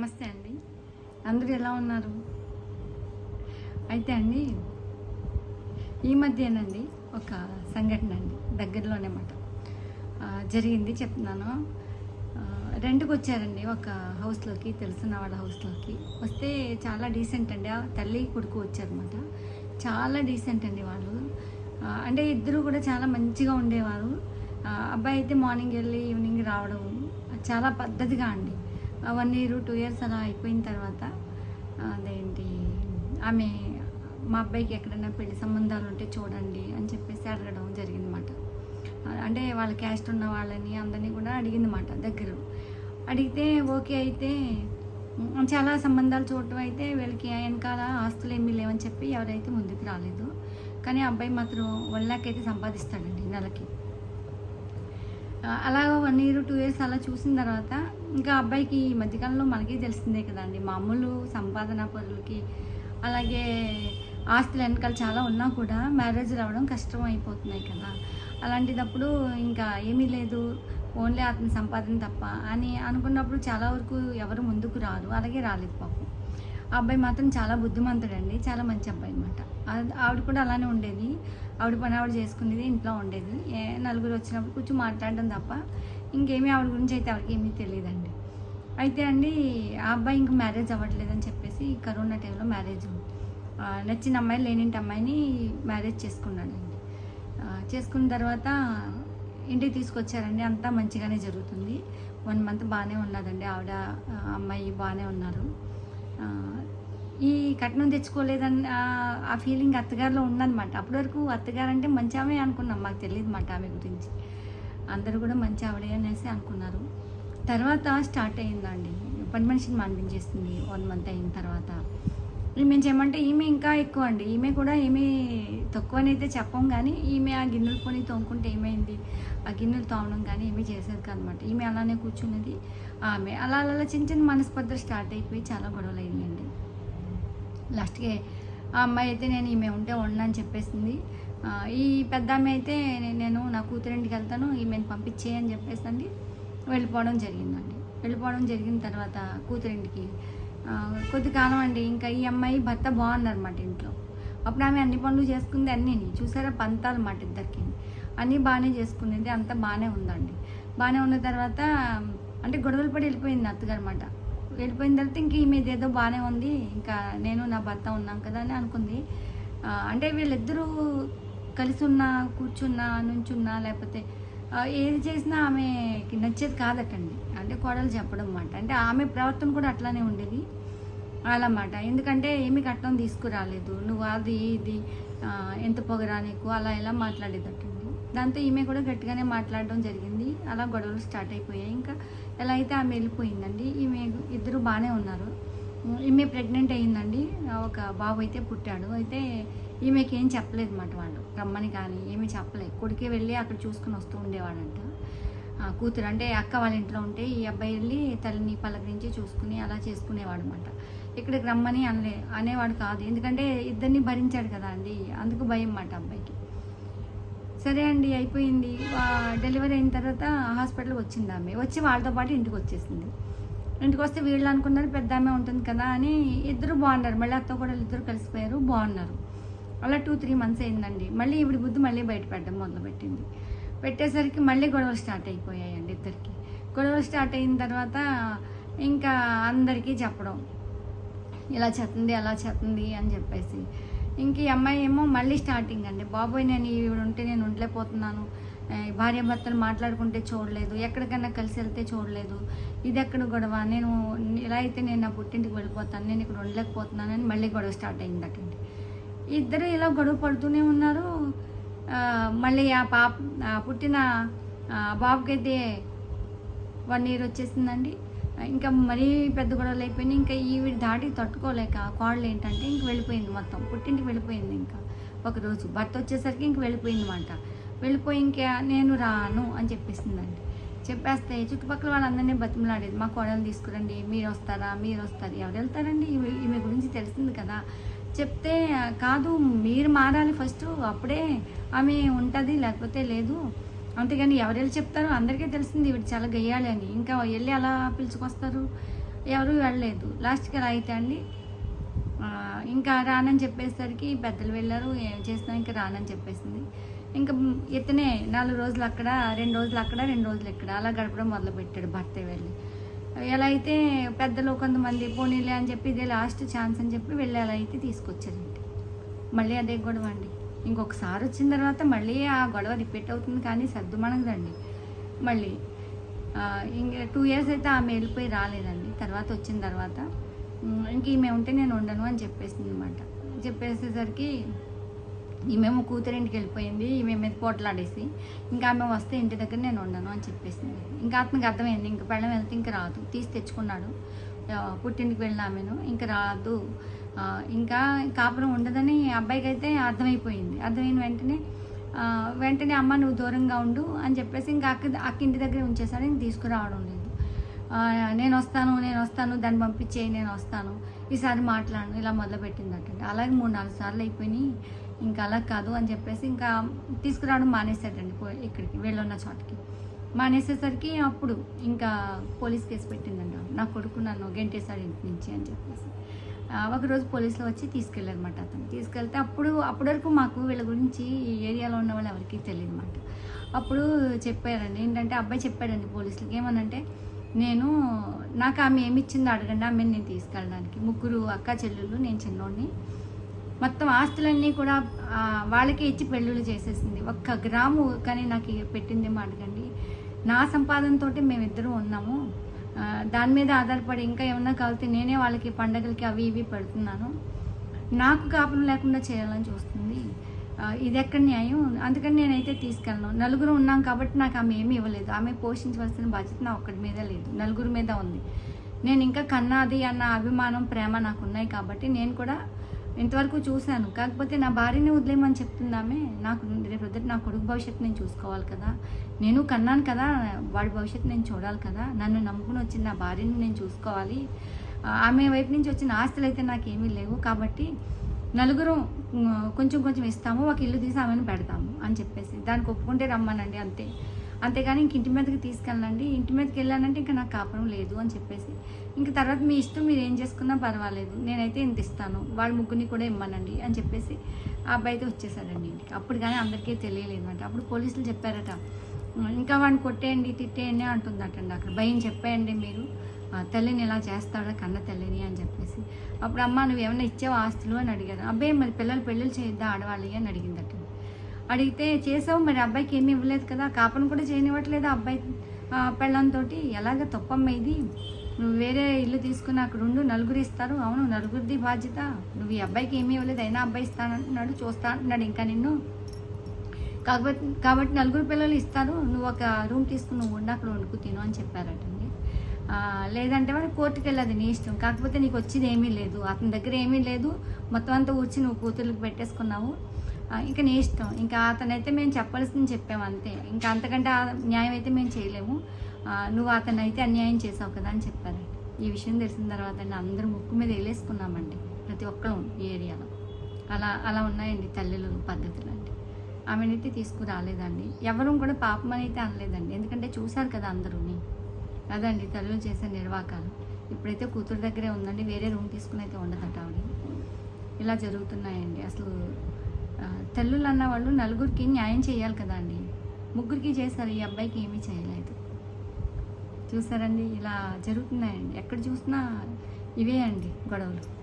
నమస్తే అండి. అందరూ ఎలా ఉన్నారు? అయితే అండి ఈ మధ్యనండి ఒక సంఘటన అండి దగ్గరలోనే మాట జరిగింది చెప్తున్నాను. రెంట్కి వచ్చారండి ఒక హౌస్లోకి తెలిసిన వాళ్ళ హౌస్లోకి వస్తే చాలా డీసెంట్ అండి ఆ తల్లి కొడుకు వచ్చారనమాట చాలా డీసెంట్ అండి వాళ్ళు. అంటే ఇద్దరు కూడా చాలా మంచిగా ఉండేవారు. అబ్బాయి అయితే మార్నింగ్ వెళ్ళి ఈవినింగ్ రావడం చాలా పద్ధతిగా అండి. వన్ ఇయర్ టూ ఇయర్స్ అలా అయిపోయిన తర్వాత అదేంటి ఆమె మా అబ్బాయికి ఎక్కడైనా పెళ్ళి సంబంధాలు ఉంటే చూడండి అని చెప్పేసి అడగడం జరిగిందన్నమాట. అంటే వాళ్ళ క్యాస్ట్ ఉన్న వాళ్ళని అందరినీ కూడా అడిగిందన్నమాట దగ్గర. అడిగితే ఓకే అయితే చాలా సంబంధాలు చూడటం అయితే వీళ్ళకి వెనకాల ఆస్తులు ఏమీ లేవని చెప్పి ఎవరైతే ముందుకు రాలేదు. కానీ ఆ అబ్బాయి మాత్రం వన్ ల్యాక్ అయితే సంపాదిస్తాడండి నెలకి. అలా వన్ ఇయర్ టూ ఇయర్స్ అలా చూసిన తర్వాత ఇంకా అబ్బాయికి ఈ మధ్యకాలంలో మనకి తెలిసిందే కదండి. మామూలు సంపాదన పరులకి అలాగే ఆస్తులు వెనకాల చాలా ఉన్నా కూడా మ్యారేజ్ రావడం కష్టం అయిపోతున్నాయి కదా. అలాంటిదప్పుడు ఇంకా ఏమీ లేదు. ఓన్లీ అతని సంపాదన తప్ప అని అనుకున్నప్పుడు చాలా వరకు ఎవరు ముందుకు రారు. అలాగే రాలేదు పాపం. ఆ అబ్బాయి మాత్రం చాలా బుద్ధిమంతుడండి. చాలా మంచి అబ్బాయి అనమాట ఆవిడ కూడా అలానే ఉండేది. ఆవిడ పని ఆవిడ చేసుకునేది ఇంట్లో ఉండేది. ఏ నలుగురు వచ్చినప్పుడు కూర్చొని మాట్లాడడం తప్ప ఇంకేమీ ఆవిడ గురించి అయితే ఆవిడకి ఏమీ తెలియదండి. అయితే అండి ఆ అబ్బాయి ఇంక మ్యారేజ్ అవ్వట్లేదని చెప్పేసి కరోనా టైంలో మ్యారేజ్ నచ్చిన అమ్మాయి లేనింటి అమ్మాయిని మ్యారేజ్ చేసుకున్నాడండి. చేసుకున్న తర్వాత ఇంటికి తీసుకొచ్చారండి. అంతా మంచిగానే జరుగుతుంది. వన్ మంత్ బాగానే ఉన్నదండి. ఆవిడ అమ్మాయి బాగానే ఉన్నారు. ఈ కట్నం తెచ్చుకోలేదని ఆ- ఫీలింగ్ అత్తగారిలో ఉందన్నమాట. అప్పటి వరకు అత్తగారు అంటే మంచి ఆమె అనుకున్నాం మాకు తెలియదు మాట ఆమె గురించి. అందరూ కూడా మంచి ఆవిడే అనేసి అనుకున్నారు. తర్వాత స్టార్ట్ అయిందండి పని మనిషిని మాన్పించేస్తుంది వన్ మంత్ అయిన తర్వాత. మేము చేయమంటే ఈమె ఇంకా ఎక్కువ అండి. ఈమె కూడా ఏమీ తక్కువనైతే చెప్పం కానీ ఈమె ఆ గిన్నెలు కొని తోముకుంటే ఏమైంది? ఆ గిన్నెలు తోమడం కానీ ఏమీ చేసేది కాదనమాట ఈమె అలానే కూర్చున్నది ఆమె అలా అలా చిన్న చిన్న మనస్పర్ధలు స్టార్ట్ అయిపోయి చాలా గొడవలు అయ్యాయండి లాస్ట్కి ఆ అమ్మాయి అయితే నేను ఈమె ఉంటే ఉండని చెప్పేసింది. ఈ పెద్ద అమ్మాయి అయితే నేను నా కూతురింటికి వెళ్తాను ఈమెను పంపించేయి అని చెప్పేసి అండి వెళ్ళిపోవడం జరిగిందండి. వెళ్ళిపోవడం జరిగిన తర్వాత కూతురింటికి కొద్ది కాలం అండి ఇంకా ఈ అమ్మాయి భర్త బాగున్నారన్నమాట ఇంట్లో. అప్పుడు ఆమె అన్ని పనులు చేసుకుంది అన్నీ. చూసారా? పంతాలు మాట ఇద్దరికి. అన్నీ బాగానే చేసుకునేది అంతా బాగానే ఉందండి. బాగానే ఉన్న తర్వాత అంటే గొడవలు పడి వెళ్ళిపోయింది అత్తగారు అన్నమాట వెళ్ళిపోయిన తర్వాత ఇంక ఈమె ఏదో బాగానే ఉంది. ఇంకా నేను నా భర్త ఉన్నాం కదా అని అనుకుంది. అంటే వీళ్ళిద్దరూ కలిసి ఉన్నా కూర్చున్నా నుంచున్నా లేకపోతే ఏది చేసినా ఆమెకి నచ్చేది కాదటండి. అంటే కోడలు చెప్పడం అన్నమాట అంటే ఆమె ప్రవర్తన కూడా అట్లానే ఉండేది. అన్నమాట ఎందుకంటే ఏమి కట్నం తీసుకురాలేదు. నువ్వు అది ఇది ఎంత పొగరా నీకు? అలా ఇలా మాట్లాడేదటండి. దాంతో ఈమె కూడా గట్టిగానే మాట్లాడడం జరిగింది. అలా గొడవలు స్టార్ట్ అయిపోయాయి. ఇంకా ఎలా అయితే ఆమె వెళ్ళిపోయిందండి ఈమె ఇద్దరు బాగానే ఉన్నారు. ఈమె ప్రెగ్నెంట్ అయ్యిందండి. ఒక బాబు అయితే పుట్టాడు. అయితే ఈమెకి ఏం చెప్పలేదు అనమాట వాళ్ళు. రమ్మని కానీ ఏమీ చెప్పలేదు. కొడుకే వెళ్ళి అక్కడ చూసుకుని వస్తూ ఉండేవాడంట. కూతురు అంటే అక్క వాళ్ళ ఇంట్లో ఉంటే ఈ అబ్బాయి వెళ్ళి తల్లిని పలకరించి చూసుకుని అలా చేసుకునేవాడు అనమాట ఇక్కడికి రమ్మని అనలే అనేవాడు కాదు. ఎందుకంటే ఇద్దరిని భరించాడు కదా అండి. అందుకు భయం అన్నమాట అబ్బాయికి. సరే అండి అయిపోయింది. డెలివరీ అయిన తర్వాత హాస్పిటల్కి వచ్చింది ఆమె. వచ్చి వాళ్ళతో పాటు ఇంటికి వచ్చేసింది. ఇంటికి వస్తే వీళ్ళు అనుకున్నారు పెద్ద ఆమె ఉంటుంది కదా అని ఇద్దరు బాగున్నారు. మళ్ళీ అత్త కూడా ఇద్దరు కలిసిపోయారు బాగున్నారు. అలా టూ త్రీ మంత్స్ అయిందండి. మళ్ళీ ఇవిడి బుద్ధి మళ్ళీ బయట పెట్టడం మొదలుపెట్టింది. పెట్టేసరికి మళ్ళీ గొడవలు స్టార్ట్ అయిపోయాయండి ఇద్దరికి. గొడవలు స్టార్ట్ అయిన తర్వాత ఇంకా అందరికీ చెప్పడం ఇలా చేస్తుంది అలా చేస్తుంది అని చెప్పేసి. ఇంక ఈ అమ్మాయి ఏమో మళ్ళీ స్టార్టింగ్ అండి. బాబోయ్ నేను ఈవిడ ఉంటే నేను ఉండలేకపోతున్నాను. భార్య భర్తలు మాట్లాడుకుంటే చూడలేదు. ఎక్కడికైనా కలిసి వెళ్తే చూడలేదు. ఇది ఎక్కడ గొడవ? నేను ఇలా అయితే నేను నా పుట్టింటికి వెళ్ళిపోతాను. నేను ఇక్కడ ఉండలేకపోతున్నానని మళ్ళీ గొడవ స్టార్ట్ అయిందటండి ఇద్దరు ఇలా గొడవ పడుతూనే ఉన్నారు. మళ్ళీ ఆ పాప పుట్టిన బాబుకైతే వన్ ఇయర్ వచ్చేసిందండి. ఇంకా మరీ పెద్ద గొడవలు అయిపోయినాయి. ఇంకా ఈవిడ దాటి తట్టుకోలేక కోడలు ఏంటంటే ఇంక వెళ్ళిపోయింది మొత్తం. పుట్టింటికి వెళ్ళిపోయింది ఇంకా ఒకరోజు భర్త వచ్చేసరికి ఇంక వెళ్ళిపోయింది అనమాట వెళ్ళిపోయి ఇంకా నేను రాను అని చెప్పేసిందండి చెప్పేస్తే చుట్టుపక్కల వాళ్ళందరినీ బతిమలాడేది. మా కోడలు తీసుకురండి. మీరు వస్తారా? మీరు వస్తారు? ఎవరు వెళ్తారండి? ఈమె ఈమె గురించి తెలిసింది కదా. చెప్తే కాదు మీరు మారాలి ఫస్ట్. అప్పుడే ఆమె ఉంటుంది. లేకపోతే లేదు. అంతేగాని ఎవరెళ్ళి చెప్తారో అందరికీ తెలిసింది ఇవి చాలా గయ్యాలి అని. ఇంకా వెళ్ళి అలా పిలుచుకొస్తారు. ఎవరు వెళ్ళలేదు. లాస్ట్కి అలా అయితే అండి. ఇంకా రానని చెప్పేసరికి పెద్దలు వెళ్ళారు. ఏం చేసినా ఇంకా రానని చెప్పేసింది. ఇంకా ఇతనే నాలుగు రోజులు అక్కడ రెండు రోజులు అక్కడ రెండు రోజులు ఇక్కడ. అలా గడపడం మొదలు పెట్టాడు భర్త వెళ్ళి. ఎలా అయితే పెద్దలు కొంతమంది పోనీలే అని చెప్పి ఇదే లాస్ట్ ఛాన్స్ అని చెప్పి వెళ్ళి అలా అయితే తీసుకొచ్చారండి. మళ్ళీ అదే గొడవ అండి. ఇంకొకసారి వచ్చిన తర్వాత మళ్ళీ ఆ గొడవ రిపీట్ అవుతుంది కానీ సర్దుమణగదండి. మళ్ళీ ఇంక టూ ఇయర్స్ అయితే ఆమె వెళ్ళిపోయి రాలేదండి. తర్వాత వచ్చిన తర్వాత ఇంక ఈమె ఉంటే నేను ఉండను అని చెప్పేసింది అనమాట చెప్పేసేసరికి ఈమెమో కూతురింటికి వెళ్ళిపోయింది. ఈమె మీద పోట్లాడేసి ఇంకా ఆమె వస్తే ఇంటి దగ్గర నేను ఉండను అని చెప్పేసింది ఇంకా అతనికి అర్థమైంది. ఇంక పెళ్ళం వెళ్తే ఇంకా రాదు. తీసి తెచ్చుకున్నాడు. పుట్టింటికి వెళ్ళిన ఆమెను. ఇంకా రాదు. ఇంకా కాపురం ఉండదని అబ్బాయికి అయితే అర్థమైపోయింది. అర్థమైన వెంటనే వెంటనే అమ్మ నువ్వు దూరంగా ఉండు అని చెప్పేసి ఇంకా అక్క అక్క ఇంటి దగ్గర ఉంచేసాడు నేను తీసుకురావడం లేదు. నేను వస్తాను నేను వస్తాను దాన్ని పంపించేయి నేను వస్తాను. ఈసారి మాట్లాడను ఇలా మొదలుపెట్టిందటండి. అలాగే మూడు నాలుగు సార్లు అయిపోయినాయి. ఇంకా అలా కాదు అని చెప్పేసి ఇంకా తీసుకురావడం మానేసాడండి పో- ఇక్కడికి వెళ్ళున్న చోటకి. మానేసేసరికి అప్పుడు ఇంకా పోలీస్ కేసు పెట్టిందండి నా కొడుకు నన్ను గెంటేశాడు ఇంటి నుంచి అని చెప్పేసి. ఒకరోజు పోలీసులు వచ్చి తీసుకెళ్ళారనమాట అతను తీసుకెళ్తే అప్పుడు అప్పటి వరకు మాకు వీళ్ళ గురించి ఈ ఏరియాలో ఉన్న వాళ్ళు ఎవరికి తెలియదు అనమాట అప్పుడు చెప్పారండి. ఏంటంటే అబ్బాయి చెప్పాడండి పోలీసులకి ఏమనంటే నేను నాకు ఆమె ఏమి ఇచ్చిందో అడగండి ఆమెను నేను తీసుకెళ్ళడానికి. ముగ్గురు అక్క చెల్లెళ్ళు నేను చిన్నోడిని. మొత్తం ఆస్తులన్నీ కూడా వాళ్ళకి వాళ్ళకే ఇచ్చి పెళ్ళిళ్ళు చేసేసింది. ఒక్క గ్రాము కానీ నాకు పెట్టిందేమో అడగండి. నా సంపాదనతో మేమిద్దరం ఉన్నాము. దాని మీద ఆధారపడి ఇంకా ఏమన్నా కలిగితే నేనే వాళ్ళకి పండగలకి అవి ఇవి పెడుతున్నాను. నాకు కాపురం లేకుండా చేయాలని చూస్తుంది. ఇది ఎక్కడ న్యాయం? అందుకని నేనైతే తీసుకెళ్ళను. నలుగురు ఉన్నాం కాబట్టి నాకు ఆమె ఏమీ ఇవ్వలేదు. ఆమె పోషించవలసిన బాధ్యత నా ఒక్కడి మీద లేదు. నలుగురి మీద ఉంది. నేను ఇంకా కన్నాది అన్న అభిమానం ప్రేమ నాకు ఉన్నాయి కాబట్టి నేను కూడా ఇంతవరకు చూశాను. కాకపోతే నా భార్యని వదిలేయమని చెప్తుందామే. నాకు రేపు పొద్దుట నా కొడుకు భవిష్యత్తు నేను చూసుకోవాలి కదా. నేను కన్నాను కదా వాడి భవిష్యత్తు నేను చూడాలి కదా. నన్ను నమ్ముకుని వచ్చిన నా భార్యని నేను చూసుకోవాలి. ఆమె వైపు నుంచి వచ్చిన ఆస్తులు అయితే నాకేమీ లేవు. కాబట్టి నలుగురు కొంచెం కొంచెం ఇస్తాము ఒక ఇల్లు తీసి ఆమెను పెడతాము అని చెప్పేసి. దానికి ఒప్పుకుంటే రమ్మనండి అంతే. అంతేగాని ఇంక ఇంటి మీదకి తీసుకెళ్ళండి. ఇంటి మీదకి వెళ్ళానంటే ఇంకా నాకు కాపురం లేదు అని చెప్పేసి. ఇంక తర్వాత మీ ఇష్టం మీరు ఏం చేసుకున్నా పర్వాలేదు. నేనైతే ఇంత ఇస్తాను. వాళ్ళ ముగ్గురిని కూడా ఇమ్మనండి అని చెప్పేసి ఆ అబ్బాయి అయితే వచ్చేసాడండి ఇంటికి. అప్పుడు కానీ అందరికీ తెలియలేదు అంట అప్పుడు పోలీసులు చెప్పారట ఇంకా వాడిని కొట్టేయండి తిట్టేయండి అంటుందటండి. అక్కడ భయం చెప్పేయండి మీరు. తల్లిని ఇలా చేస్తాడా కన్న తల్లిని అని చెప్పేసి. అప్పుడు అమ్మ నువ్వు ఏమైనా ఇచ్చావు ఆస్తులు? అని అడిగారు. అబ్బాయి మరి పిల్లలు పెళ్ళిళ్ళు చేయొద్దా ఆడవాళ్ళి అని అడిగిందట. అడిగితే చేసావు మరి అబ్బాయికి ఏమి ఇవ్వలేదు కదా కాపను కూడా చేయనివ్వట్లేదు ఆ అబ్బాయి పెళ్ళంతో ఎలాగ తప్పమ్మ ఇది? నువ్వు వేరే ఇల్లు తీసుకుని అక్కడ ఉండు నలుగురు ఇస్తారు. అవును నలుగురిది బాధ్యత. నువ్వు ఈ అబ్బాయికి ఏమీ ఇవ్వలేదు అయినా అబ్బాయి ఇస్తానంటున్నాడు చూస్తా అంటున్నాడు ఇంకా నిన్ను. కాబట్టి కాబట్టి నలుగురు పిల్లలు ఇస్తారు. నువ్వు ఒక రూమ్ తీసుకుని నువ్వు ఉండి అక్కడ వండుకు తిను అని చెప్పారటండి. లేదంటే మరి కోర్టుకి వెళ్ళదు నీ ఇష్టం. కాకపోతే నీకు వచ్చేది ఏమీ లేదు. అతని దగ్గర ఏమీ లేదు. మొత్తం అంతా ఊడ్చి నువ్వు కూతుర్లకు పెట్టేసుకున్నావు. ఇంకా నీ ఇష్టం. ఇంకా అతనైతే మేము చెప్పాల్సింది చెప్పాము అంతే. ఇంకా అంతకంటే ఆ న్యాయం అయితే మేము చేయలేము. నువ్వు అతను అయితే అన్యాయం చేసావు కదా అని చెప్పారండి ఈ విషయం తెలిసిన తర్వాత అండి అందరూ ముక్కు మీద వేలేసుకున్నామండి ప్రతి ఒక్కరూ ఈ ఏరియాలో. అలా అలా ఉన్నాయండి తల్లులు పద్ధతులు అండి. ఆమెనైతే తీసుకురాలేదండి. ఎవరూ కూడా పాపం అని అయితే అనలేదండి. ఎందుకంటే చూశారు కదా అందరూని అదండి తల్లులు చేసే నిర్వాకాలు. ఇప్పుడైతే కూతురు దగ్గరే ఉందండి వేరే రూమ్ తీసుకుని అయితే ఉండదట ఆవిడ. ఇలా జరుగుతున్నాయండి అసలు తల్లులు అన్న వాళ్ళు నలుగురికి న్యాయం చేయాలి కదా అండి. ముగ్గురికి చేశారు ఈ అబ్బాయికి ఏమీ చేయలేదు. చూసారండి ఇలా జరుగుతున్నాయండి. ఎక్కడ చూసినా ఇవే అండి గొడవలు.